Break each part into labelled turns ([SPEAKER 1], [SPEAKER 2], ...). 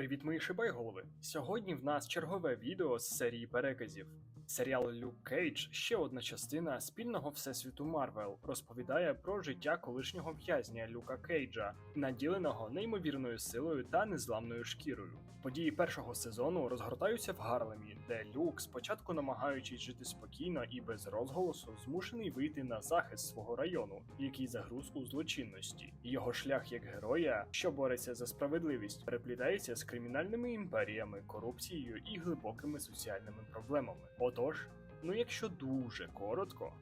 [SPEAKER 1] Привіт, мої шибайголови! Сьогодні в нас чергове відео з серії переказів. Серіал Люк Кейдж, ще одна частина спільного всесвіту Марвел, розповідає про життя колишнього в'язня Люка Кейджа, наділеного неймовірною силою та незламною шкірою. Події першого сезону розгортаються в Гарлемі, де Люк, спочатку намагаючись жити спокійно і без розголосу, змушений вийти на захист свого району, який загруз у злочинності. Його шлях як героя, що бореться за справедливість, переплітається з кримінальними імперіями, корупцією і глибокими соціальними проблемами. Отож, ну якщо дуже коротко.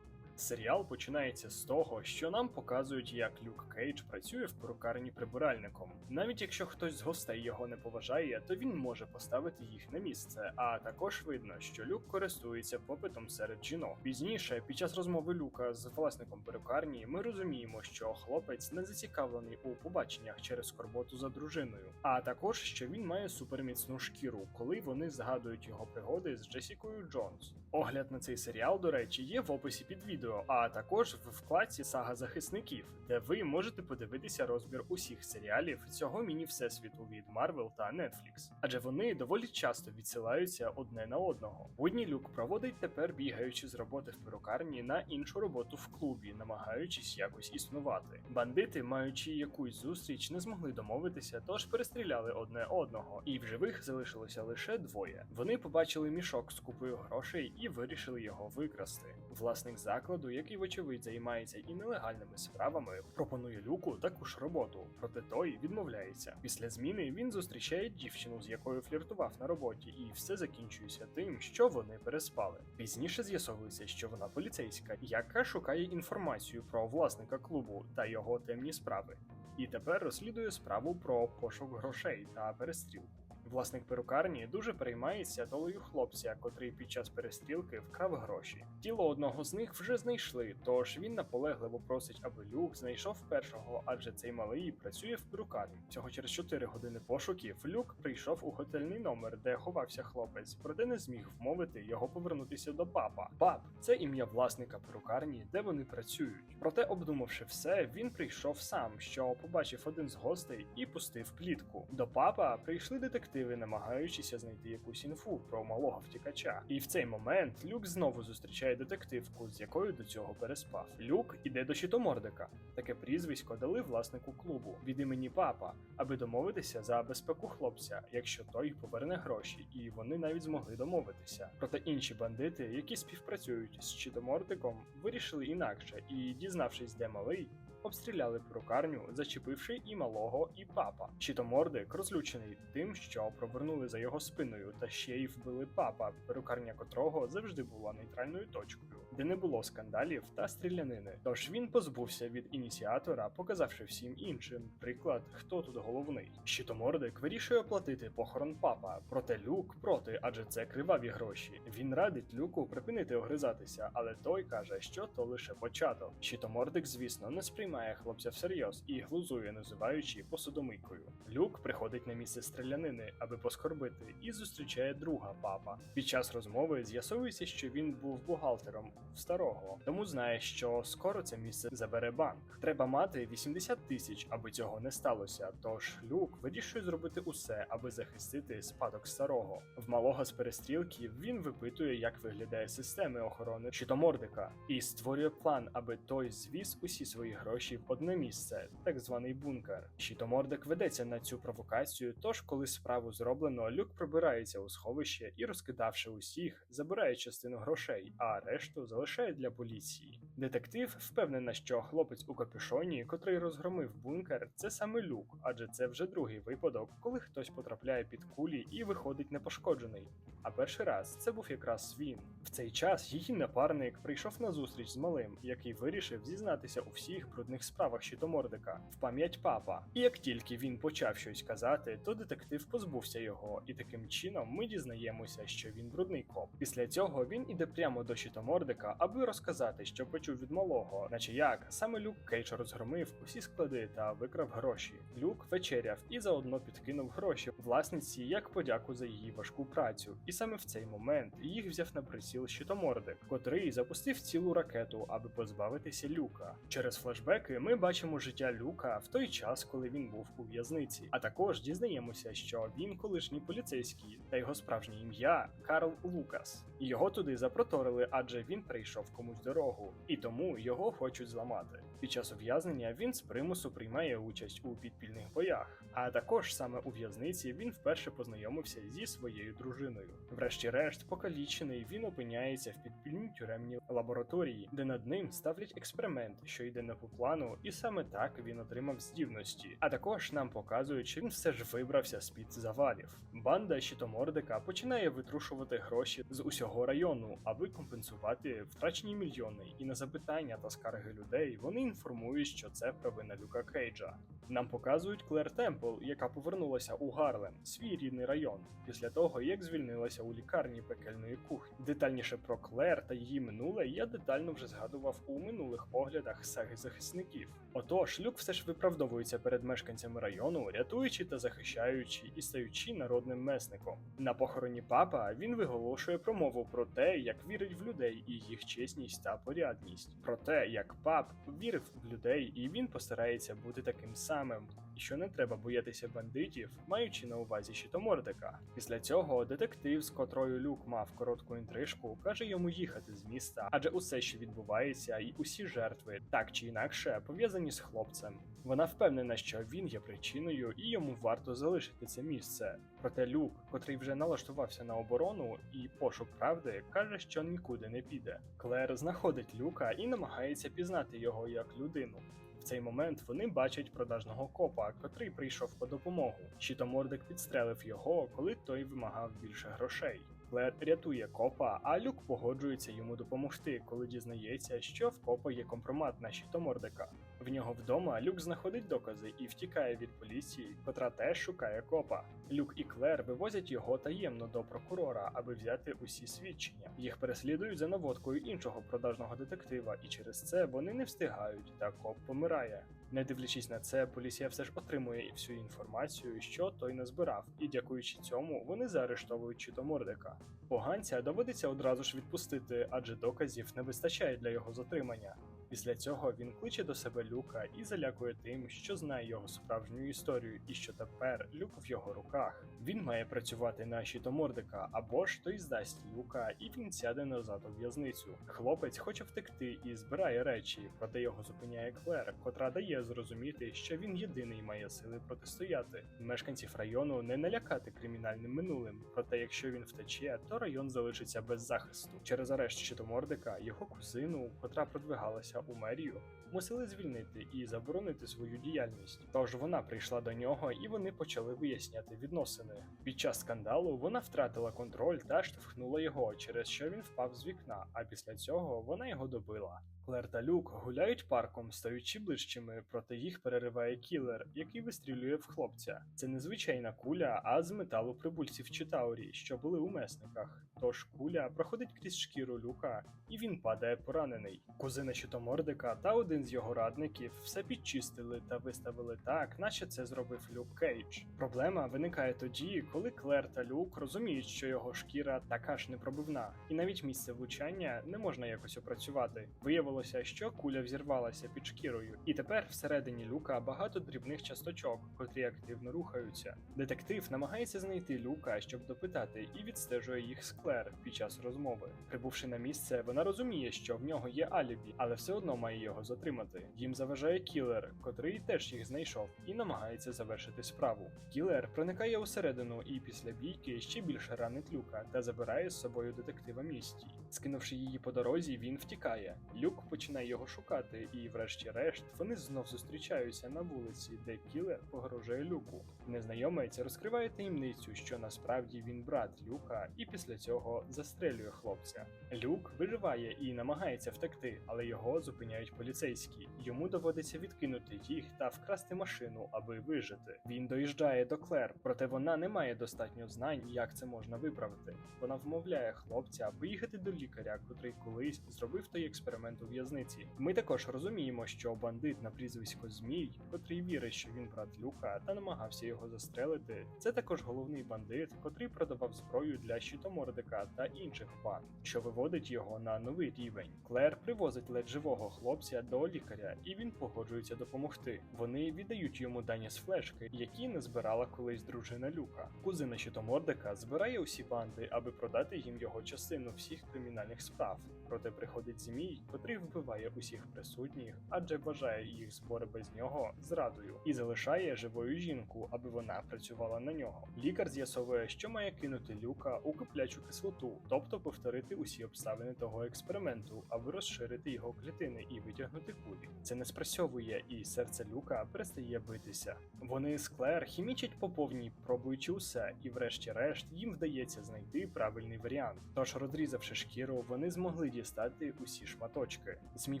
[SPEAKER 1] Серіал починається з того, що нам показують, як Люк Кейдж працює в перукарні прибиральником. Навіть якщо хтось з гостей його не поважає, то він може поставити їх на місце. А також видно, що Люк користується попитом серед жінок. Пізніше, під час розмови Люка з власником перукарні, ми розуміємо, що хлопець не зацікавлений у побаченнях через скорботу за дружиною, а також що він має суперміцну шкіру, коли вони згадують його пригоди з Джесікою Джонс. Огляд на цей серіал, до речі, є в описі під відео, а також в вкладці Сага захисників, де ви можете подивитися розбір усіх серіалів цього міні-всесвіту від Marvel та Netflix. Адже вони доволі часто відсилаються одне на одного. Будній люк проводить тепер бігаючи з роботи в перукарні на іншу роботу в клубі, намагаючись якось існувати. Бандити, маючи якусь зустріч, не змогли домовитися, тож перестріляли одне одного, і в живих залишилося лише двоє. Вони побачили мішок з купою грошей і вирішили його викрасти. Власник закладу, який вочевидь займається і нелегальними справами, пропонує люку таку ж роботу, проте той відмовляється. Після зміни він зустрічає дівчину, з якою фліртував на роботі, і все закінчується тим, що вони переспали. Пізніше з'ясовується, що вона поліцейська, яка шукає інформацію про власника клубу та його темні справи. І тепер розслідує справу про пошук грошей та перестрілку. Власник перукарні дуже переймається долею хлопця, котрий під час перестрілки вкрав гроші. Тіло одного з них вже знайшли, тож він наполегливо просить, аби Люк знайшов першого, адже цей малий працює в перукарні. Всього через 4 години пошуків Люк прийшов у готельний номер, де ховався хлопець, проте не зміг вмовити його повернутися до папа. Пап це ім'я власника перукарні, де вони працюють. Проте, обдумавши все, він прийшов сам, що побачив один з гостей і пустив плітку. До папа прийшли детективи, намагаючися знайти якусь інфу про малого втікача. І в цей момент Люк знову зустрічає детективку, з якою до цього переспав. Люк іде до щитомордика. Таке прізвисько дали власнику клубу від імені папа, аби домовитися за безпеку хлопця, якщо той поверне гроші, і вони навіть змогли домовитися. Проте інші бандити, які співпрацюють з щитомордиком, вирішили інакше і, дізнавшись, де малий. Обстріляли перукарню, зачепивши і малого, і папа. Щитомордик розлючений тим, що провернули за його спиною, та ще й вбили папа, перукарня котрого завжди була нейтральною точкою, де не було скандалів та стрілянини. Тож він позбувся від ініціатора, показавши всім іншим приклад, хто тут головний. Щитомордик вирішує оплатити похорон папа, проте люк проти, адже це криваві гроші. Він радить люку припинити огризатися, але той каже, що то лише початок. Щитомордик, звісно, не сприймає хлопця всерйоз і глузує, називаючи посудомийкою. Люк приходить на місце стрілянини, аби поскорбити, і зустрічає друга папа. Під час розмови з'ясовується, що він був бухгалтером в старого, тому знає, що скоро це місце забере банк. Треба мати 80 тисяч, аби цього не сталося. Тож люк вирішує зробити усе, аби захистити спадок старого. В малого з перестрілки він випитує, як виглядає системи охорони щитомордика, і створює план, аби той звіз усі свої гроші в одне місце, так званий бункер. Щитомордик ведеться на цю провокацію. Тож, коли справу зроблено, люк пробирається у сховище і, розкидавши усіх, забирає частину грошей, а решту залишає для поліції. Детектив впевнена, що хлопець у капюшоні, котрий розгромив бункер, це саме люк, адже це вже другий випадок, коли хтось потрапляє під кулі і виходить непошкоджений. А перший раз це був якраз він. В цей час її напарник прийшов на зустріч з малим, який вирішив зізнатися у всіх брудних справах щитомордика в пам'ять папа. І як тільки він почав щось казати, то детектив позбувся його, і таким чином ми дізнаємося, що він брудний коп. Після цього він іде прямо до щитомордика, аби розказати, що почув від малого, наче як саме Люк Кейдж розгромив усі склади та викрав гроші. Люк вечеряв і заодно підкинув гроші власниці як подяку за її важку працю. І саме в цей момент їх взяв на приціл щитомордик, котрий запустив цілу ракету, аби позбавитися люка. Через флешбеки ми бачимо життя Люка в той час, коли він був у в'язниці. А також дізнаємося, що він колишній поліцейський та його справжнє ім'я Карл Лукас. Його туди запроторили, адже він прийшов комусь дорогу, і тому його хочуть зламати. Під час ув'язнення він з примусу приймає участь у підпільних боях. А також саме у в'язниці він вперше познайомився зі своєю дружиною. Врешті-решт, покалічений, він опиняється в підпільній тюремній лабораторії, де над ним ставлять експеримент, що йде не по плану, і саме так він отримав здібності. А також нам показують, що він все ж вибрався з під завалів. Банда щитомордика починає витрушувати гроші з усього району, аби компенсувати втрачені мільйони. І на запитання та скарги людей вони інформують, що це провина Люка Кейджа. Нам показують Клер Темпл, яка повернулася у Гарлем, свій рідний район, після того як звільнилася у лікарні пекельної кухні. Детальніше про Клер та її минуле я детально вже згадував у минулих оглядах саги захисників. Отож, Люк все ж виправдовується перед мешканцями району, рятуючи та захищаючи і стаючи народним месником. На похороні папа він виголошує промову про те, як вірить в людей і їх чесність та порядність, про те, як пап вірив в людей, і він постарається бути таким самим, і що не треба боятися бандитів, маючи на увазі щитомордика. Після цього детектив, з котрою Люк мав коротку інтрижку, каже йому їхати з міста, адже усе, що відбувається, і усі жертви, так чи інакше, пов'язані з хлопцем. Вона впевнена, що він є причиною, і йому варто залишити це місце. Проте Люк, котрий вже налаштувався на оборону і пошук правди, каже, що нікуди не піде. Клер знаходить Люка і намагається пізнати його як людину. В цей момент вони бачать продажного копа, котрий прийшов по допомогу. Щитомордик підстрелив його, коли той вимагав більше грошей. Клер рятує копа, а Люк погоджується йому допомогти, коли дізнається, що в копа є компромат на щитомордика. В нього вдома Люк знаходить докази і втікає від поліції, котра теж шукає копа. Люк і Клер вивозять його таємно до прокурора, аби взяти усі свідчення. Їх переслідують за наводкою іншого продажного детектива, і через це вони не встигають, та коп помирає. Не дивлячись на це, поліція все ж отримує всю інформацію, що той назбирав, і дякуючи цьому, вони заарештовують читомордика. Поганця доводиться одразу ж відпустити, адже доказів не вистачає для його затримання. Після цього він кличе до себе Люка і залякує тим, що знає його справжню історію, і що тепер Люк в його руках. Він має працювати на щитомордика, або ж той здасть Люка, і він сяде назад у в'язницю. Хлопець хоче втекти і збирає речі, проте його зупиняє Клер, котра дає зрозуміти, що він єдиний має сили протистояти. Мешканців району не налякати кримінальним минулим. Проте, якщо він втече, то район залишиться без захисту. Через арешт щитомордика його кузину, котра продвигалася у мерію, мусили звільнити і заборонити свою діяльність. Тож вона прийшла до нього, і вони почали виясняти відносини. Під час скандалу вона втратила контроль та штовхнула його, через що він впав з вікна. А після цього вона його добила. Клер та Люк гуляють парком, стаючи ближчими, проте їх перериває кілер, який вистрілює в хлопця. Це не звичайна куля, а з металу прибульців Читаурі, що були у месниках. Тож куля проходить крізь шкіру люка, і він падає поранений. Кузина щитомордика та один з його радників все підчистили та виставили так, наче це зробив Люк Кейдж. Проблема виникає тоді, коли Клер та Люк розуміють, що його шкіра така ж непробивна, і навіть місце влучання не можна якось опрацювати. Виявилося, що куля взірвалася під шкірою, і тепер всередині люка багато дрібних часточок, котрі активно рухаються. Детектив намагається знайти люка, щоб допитати, і відстежує їх з Клер під час розмови. Прибувши на місце, вона розуміє, що в нього є алібі, але все одно має його затримати. Їм заважає кілер, котрий теж їх знайшов, і намагається завершити справу. Кілер проникає усередину і після бійки ще більше ранить люка та забирає з собою детектива місті. Скинувши її по дорозі, він втікає. Люк починає його шукати, і, врешті-решт, вони знов зустрічаються на вулиці, де кілер погрожує люку. Незнайомець розкриває таємницю, що насправді він брат Люка, і після цього застрелює хлопця. Люк виживає і намагається втекти, але його зупиняють поліцейські. Йому доводиться відкинути їх та вкрасти машину, аби вижити. Він доїжджає до Клер, проте вона не має достатньо знань, як це можна виправити. Вона вмовляє хлопця поїхати до лікаря, котрий колись зробив той експеримент у в'язниці. Ми також розуміємо, що бандит на прізвисько Змій, котрий вірить, що він брат Люка, та намагався його застрелити. Це також головний бандит, котрий продавав зброю для щитомордика та інших банд, що виводить його на новий рівень. Клер привозить ледь живого хлопця до лікаря, і він погоджується допомогти. Вони віддають йому дані з флешки, які не збирала колись дружина Люка. Кузина щитомордика збирає усі банди, аби продати їм його частину всіх кримінальних справ. Проте приходить змій, котрий вбиває усіх присутніх, адже вважає їх збори без нього зрадою, і залишає живою жінку, аби вона працювала на нього. Лікар з'ясовує, що має кинути люка у киплячу кислоту, тобто повторити усі обставини того експерименту, аби розширити його клітини і витягнути кулі. Це не спрацьовує, і серце люка перестає битися. Вони з Клер хімічать по повній, пробуючи усе, і врешті-решт їм вдається знайти правильний варіант. Тож, розрізавши шкіру, вони змогли дістати усі шматочки. Змій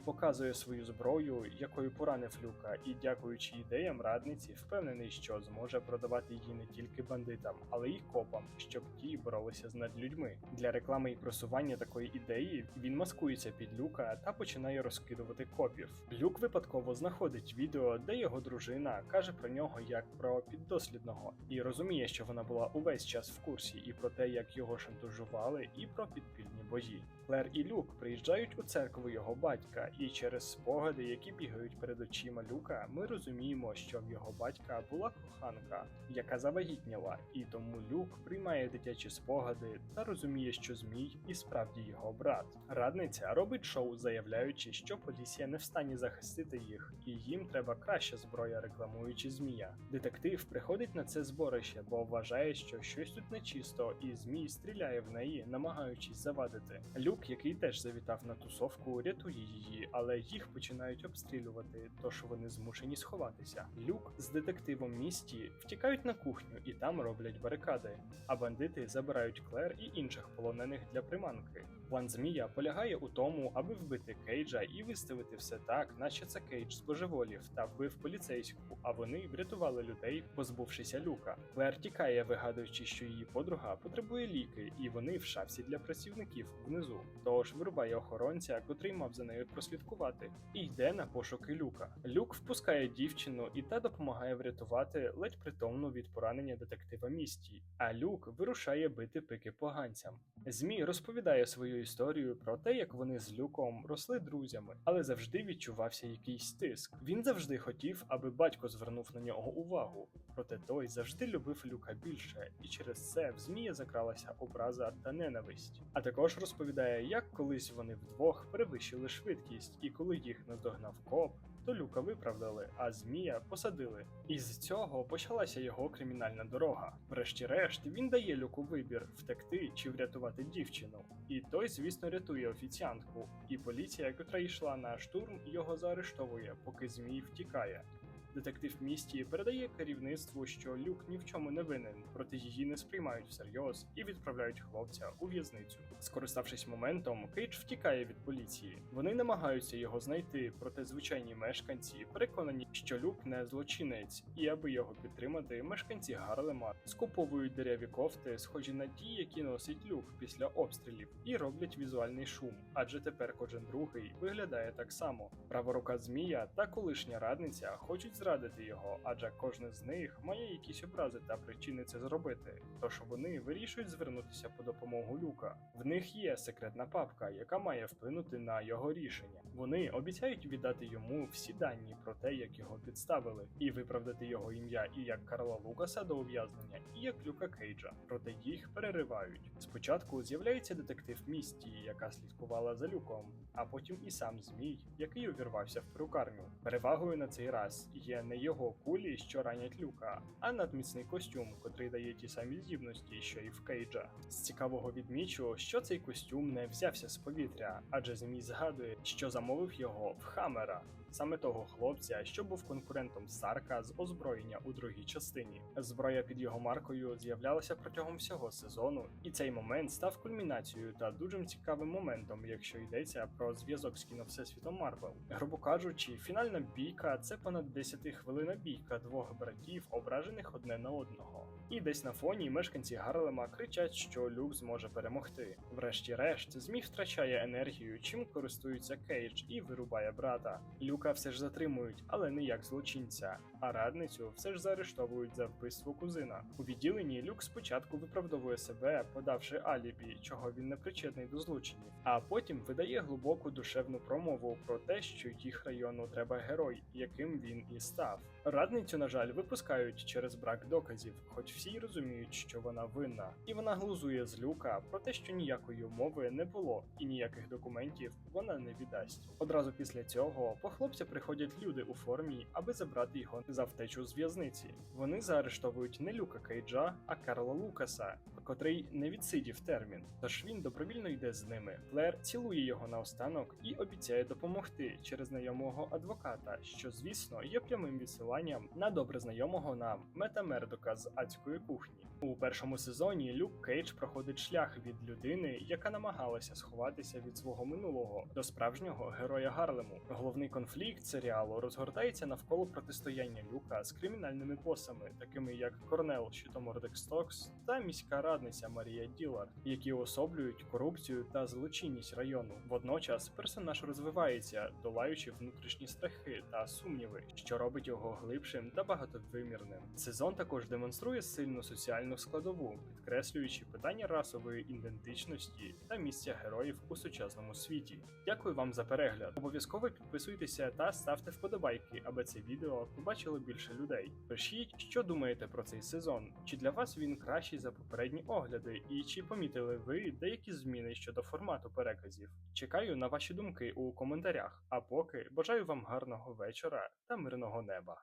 [SPEAKER 1] показує свою зброю, якою поранив люка, і, дякуючи ідеям радниці, впевнений, що зможе продавати її не тільки бандитам, але й копам, щоб ті боролися з надлюдьми. Для реклами і просування такої ідеї він маскується під люка та починає розкидувати копів. Люк випадково знаходить відео, де його дружина каже про нього як про піддослідного, і розуміє, що вона була увесь час в курсі і про те, як його шантажували, і про підпільні бої. Клер і Люк приїжджають у церкву його батька, і через спогади, які бігають перед очима Люка, ми розуміємо, що в його батька була коханка, яка завагітніла, і тому Люк приймає дитячі спогади та розуміє, що Змій і справді його брат. Радниця робить шоу, заявляючи, що поліція не в стані захистити їх, і їм треба краща зброя, рекламуючи змія. Детектив приходить на це зборище, бо вважає, що щось тут нечисто, і змій стріляє в неї, намагаючись завадити. Люк, який теж завітав на тусовку, рятує її, але їх починають обстрілювати, тож вони змушені сховатися. Люк з детективом місті втікають на кухню і там роблять барикади, а бандити забирають Клер і інших полонених для приманки. План змія полягає у тому, аби вбити Кейджа і виставити все так, наче це Кейдж збожеволів та вбив поліцейську, а вони врятували людей, позбувшися люка. Клер тікає, вигадуючи, що її подруга потребує ліки, і вони в шафці для працівників внизу. Тож вирубає охоронця, котрий мав за нею прослідкувати, і йде на пошуки люка. Люк впускає дівчину, і та допомагає врятувати ледь притомну від поранення детектива місті. А люк вирушає бити пики поганцям. Змій розповідає свою історію про те, як вони з люком росли друзями, але завжди відчувався якийсь тиск. Він завжди хотів, аби батько звернув на нього увагу. Проте той завжди любив люка більше, і через це в змія закралася образа та ненависть. А також розповідає, як колись вони вдвох перевищили швидкість, і коли їх наздогнав коп. То люка виправдали, а змія посадили. І з цього почалася його кримінальна дорога. Врешті-решт він дає люку вибір втекти чи врятувати дівчину. І той, звісно, рятує офіціантку. І поліція, котра йшла на штурм, його заарештовує, поки змій втікає. Детектив місті передає керівництву, що люк ні в чому не винен, проте її не сприймають всерйоз і відправляють хлопця у в'язницю. Скориставшись моментом, Кейдж втікає від поліції. Вони намагаються його знайти, проте звичайні мешканці переконані, що люк не злочинець, і аби його підтримати, мешканці Гарлема скуповують дереві кофти, схожі на ті, які носить люк після обстрілів, і роблять візуальний шум, адже тепер кожен другий виглядає так само. Права рука змія та колишня радниця хочуть зрадити його, адже кожен з них має якісь образи та причини це зробити. Тож вони вирішують звернутися по допомогу люка. В них є секретна папка, яка має вплинути на його рішення. Вони обіцяють віддати йому всі дані про те, як його підставили, і виправдати його ім'я і як Карла Лукаса до ув'язнення, і як Люка Кейджа. Проте їх переривають. Спочатку з'являється детектив місті, яка слідкувала за люком, а потім і сам змій, який увірвався в перукарню. Перевагою на цей раз є не його кулі, що ранять люка, а надміцний костюм, котрий дає ті самі здібності, що і в Кейджа. З цікавого відмічу, що цей костюм не взявся з повітря, адже змій згадує, що замовив його в Хаммера. Саме того хлопця, що був конкурентом Сарка з озброєння у другій частині. Зброя під його маркою з'являлася протягом всього сезону, і цей момент став кульмінацією та дуже цікавим моментом, якщо йдеться про зв'язок з кіно Всесвітом Марвел. Грубо кажучи, фінальна бійка це понад 10 хвилина бійка двох братів, ображених одне на одного. І десь на фоні мешканці Гарлема кричать, що Люк зможе перемогти. Врешті-решт, змій втрачає енергію, чим користується Кейдж і вирубає брата. Люка все ж затримують, але не як злочинця. А радницю все ж заарештовують за вбивство кузина. У відділенні Люк спочатку виправдовує себе, подавши алібі, чого він не причетний до злочинів, а потім видає глибоку душевну промову про те, що їх району треба герой, яким він і став. Радницю, на жаль, випускають через брак доказів, хоч всі розуміють, що вона винна, і вона глузує з люка про те, що ніякої мови не було, і ніяких документів вона не віддасть. Одразу після цього по хлопця приходять люди у формі, аби забрати його за втечу з в'язниці. Вони заарештовують не Люка Кейджа, а Карла Лукаса, котрий не відсидів термін. Тож він добровільно йде з ними. Клер цілує його наостанок і обіцяє допомогти через знайомого адвоката, що, звісно, є прямим відсиланням на добре знайомого нам Мета Мердока з адської кухні. У першому сезоні Люк Кейдж проходить шлях від людини, яка намагалася сховатися від свого минулого до справжнього героя Гарлему. Головний конфлікт серіалу розгортається навколо протистояння Люка з кримінальними босами, такими як Корнел Щитомордик Стокс та міська радниця Марія Ділар, які особлюють корупцію та злочинність району. Водночас персонаж розвивається, долаючи внутрішні страхи та сумніви, що робить його глибшим та багатовимірним. Сезон також демонструє сильну соціальну складову, підкреслюючи питання расової ідентичності та місця героїв у сучасному світі. Дякую вам за перегляд. Обов'язково підписуйтеся та ставте вподобайки, аби це відео побачило більше людей. Пишіть, що думаєте про цей сезон, чи для вас він кращий за попередні огляди, і чи помітили ви деякі зміни щодо формату переказів. Чекаю на ваші думки у коментарях. А поки бажаю вам гарного вечора та мирного неба.